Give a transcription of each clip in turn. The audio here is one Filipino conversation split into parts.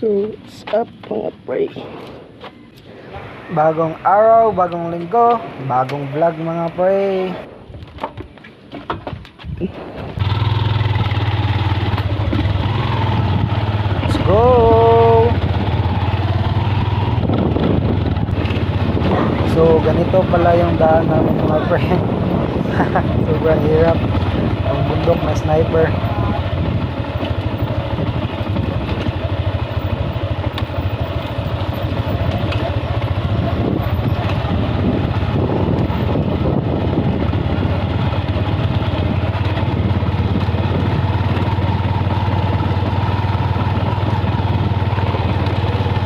So, what's up mga pre? Bagong araw, bagong linggo, bagong vlog mga pre. Let's go! So, ganito pala yung daan namin mga pre. Sobrang hirap. Ang bundok na sniper.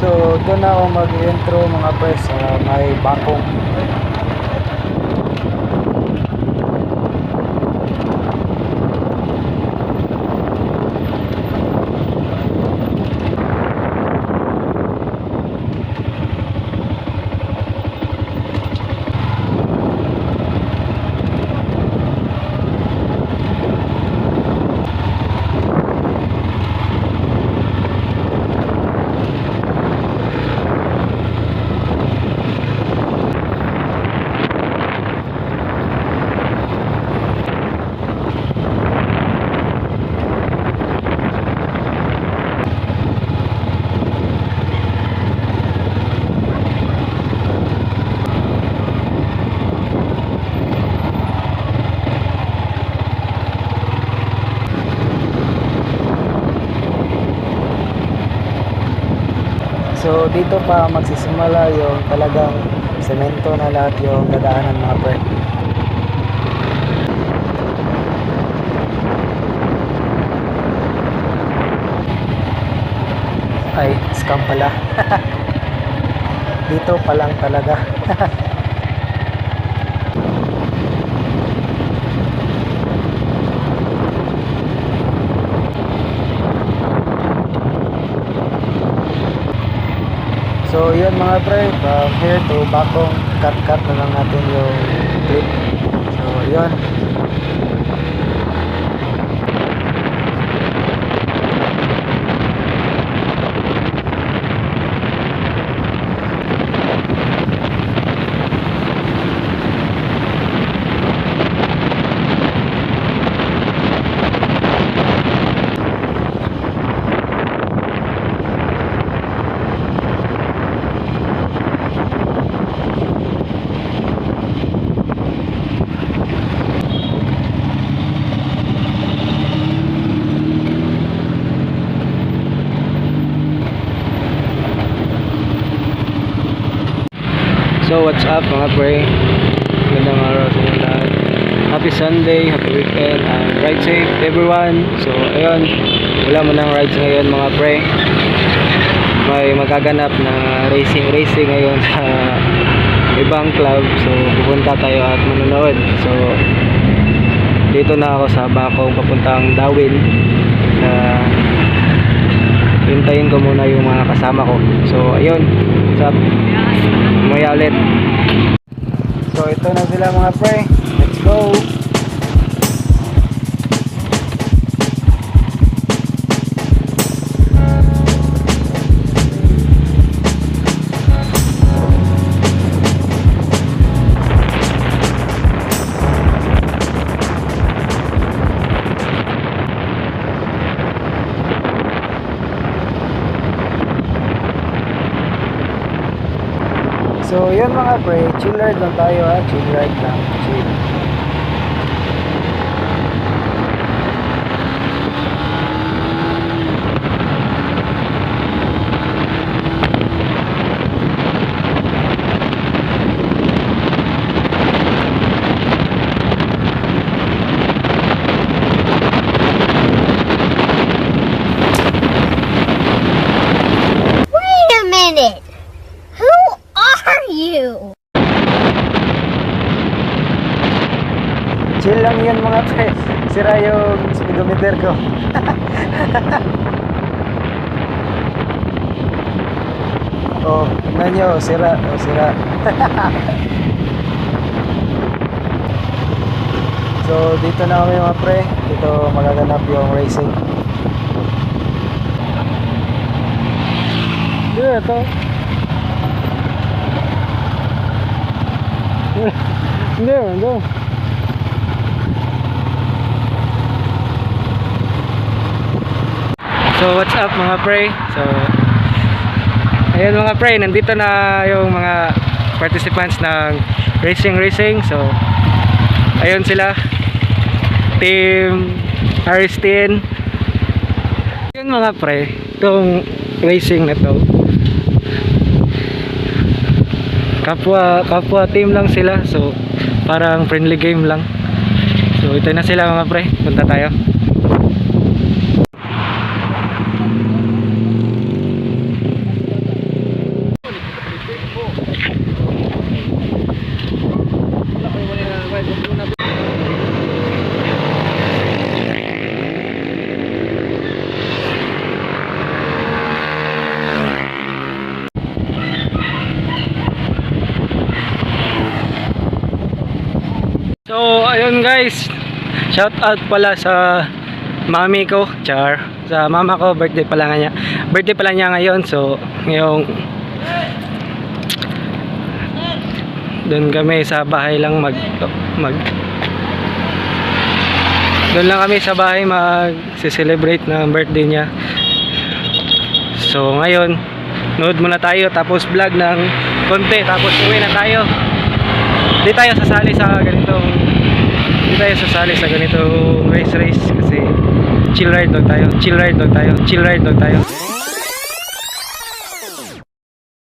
So, doon na ako mag-intro mga pre sa may bakong. So, dito pa magsisimula yung talagang semento na lahat yung dadaanan mga pre. Ay, scam pala. dito pa lang talaga. So yun mga pre, from here to Bakong, cut-cut na lang natin yung clip. So yun. So what's up mga pre? Magandang araw sa inyo lahat. Happy Sunday, happy weekend, and ride safe everyone. So ayun, wala mo ng rides ngayon mga pre. May magaganap na racing racing ngayon sa ibang club. So pupunta tayo at manonood. So dito na ako sa Bakong papuntang Dawin na hintayin ko muna yung mga kasama ko. So ayun, what's up? Umaya ulit. So ito na sila mga pre. Let's go. So yun mga pre, chill ride lang tayo ha. Chill ride lang. Chill. Yun mga pre. Sira yung speedometer ko. oh, tingnan nyo. Sira. Oh, sira. so, dito na kami mga pre. Dito magaganap yung racing. ito. Hindi, hindi. So what's up mga pre? So Ayun mga pre, nandito na yung mga participants ng racing racing. So ayun sila. Team Aristin. Yun mga pre, itong racing na to. Kapwa kapwa team lang sila. So parang friendly game lang. So ito na sila mga pre, punta tayo. So, ayun guys. Shout out pala sa mami ko, Char. Sa mama ko, birthday pala niya. Birthday pala niya ngayon. So, ngayong doon kami sa bahay lang mag mag doon lang kami sa bahay mag celebrate ng birthday niya. So, ngayon, nood muna tayo tapos vlog ng konti tapos uwi na tayo di tayo sasali sa ganitong tayo sasali sa ganitong race race. Kasi chill ride lang tayo chill ride lang tayo chill ride lang tayo.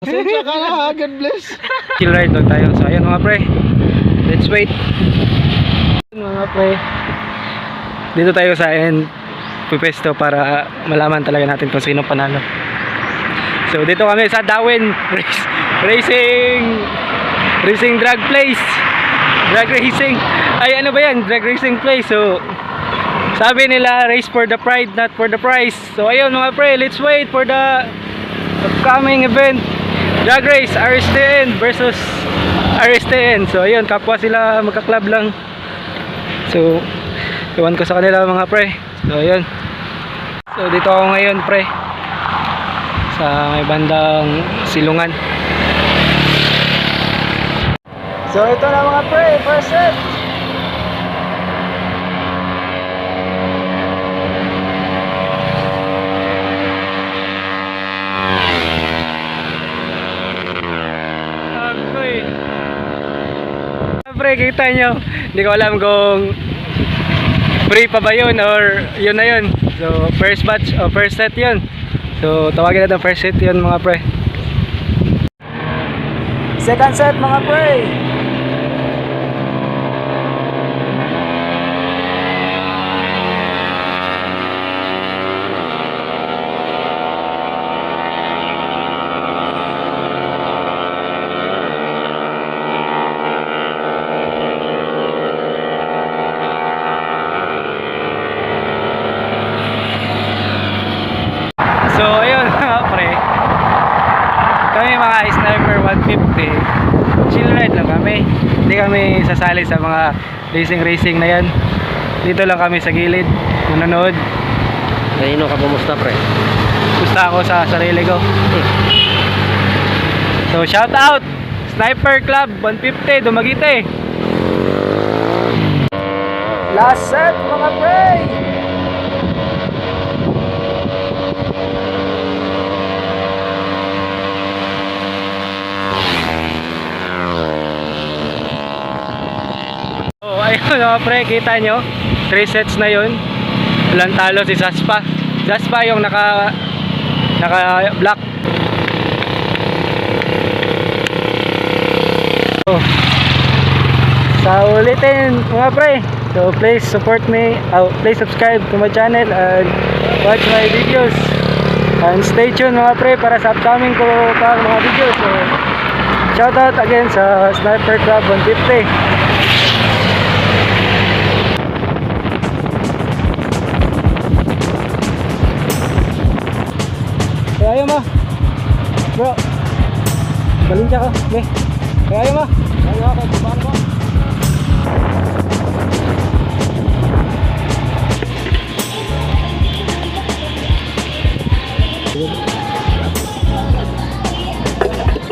Pasensya ka na ha, God bless. chill ride lang tayo. So ayun mga pre. Let's wait. Mga pre. Dito tayo sa end. Pupesto para malaman talaga natin kung sino panalo. So dito kami sa Darwin race, racing! Racing drag place drag racing. Ay ano ba yan? Drag racing place so sabi nila race for the pride not for the prize. So ayun mga pre let's wait for the upcoming event. Drag race RSTN versus RSTN so ayun kapwa sila magka-club lang. So iwan ko sa kanila mga pre. So ayun. So dito ako ngayon pre. Sa may bandang silungan So ito na mga pre, first set. Agoy. Pre, kita nyo. Hindi ko alam kung free pa ba yun or yun na yun. So first batch o first set yun. So tawagin natin first set yun mga pre. Second set mga pre. So, ayun mga pre. Kami mga Sniper 150. Chill ride lang kami. Hindi kami sasali sa mga racing-racing na yan. Dito lang kami sa gilid. Nanonood. Kanino ka pumusta, pre? Gusto ako sa sarili ko. So, shout out! Sniper Club 150, Dumagite. Last set mga pre! Mga pre, kita nyo. 3 sets na yun. Walang talo si Saspa. Saspa yung naka naka black. So, sa ulitin mga pre. So please support me. Uh, please subscribe to my channel and watch my videos. And stay tuned mga pre para sa upcoming ko pa mga videos. So, shout out again sa Sniper Club 150. Kaya mo. Bro. Balin ka ah. ko. Ne. Kaya mo. Kaya ako. Bumano mo.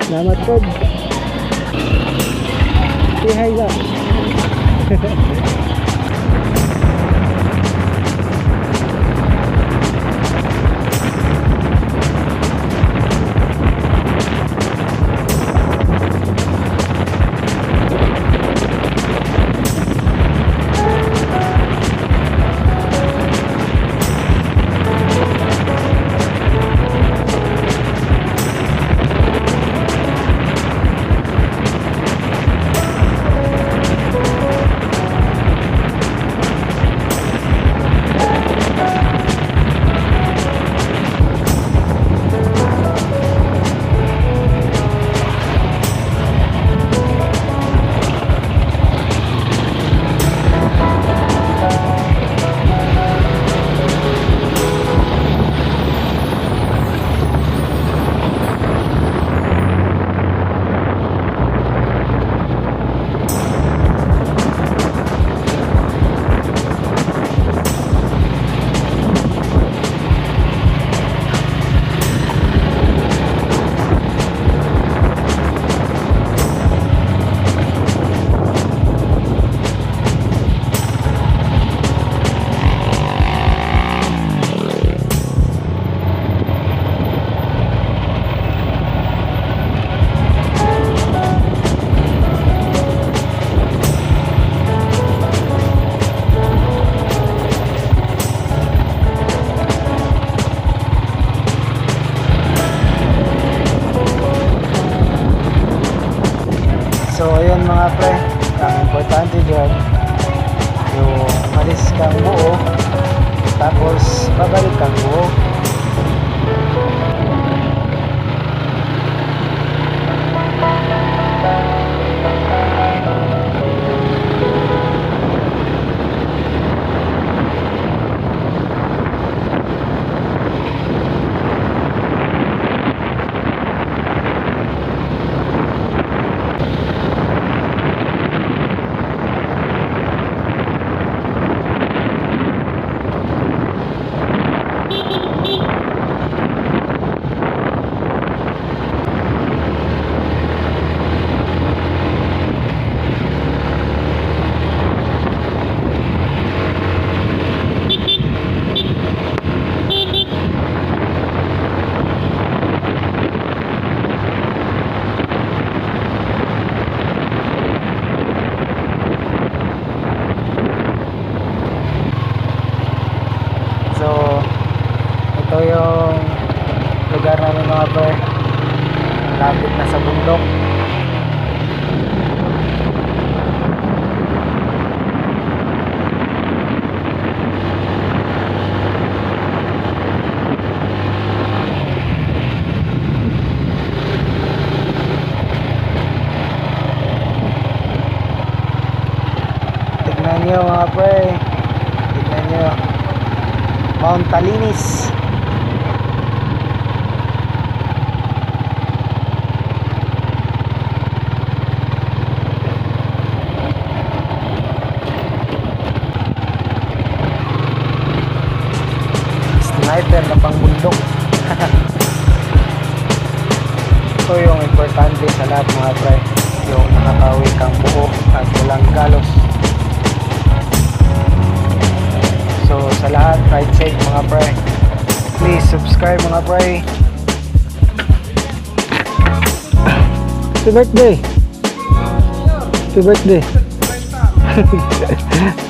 Salamat po. Say hi ka. nakakabot na sa bundok. lahat right side mga pre. Please subscribe mga pre. Happy birthday. Happy birthday.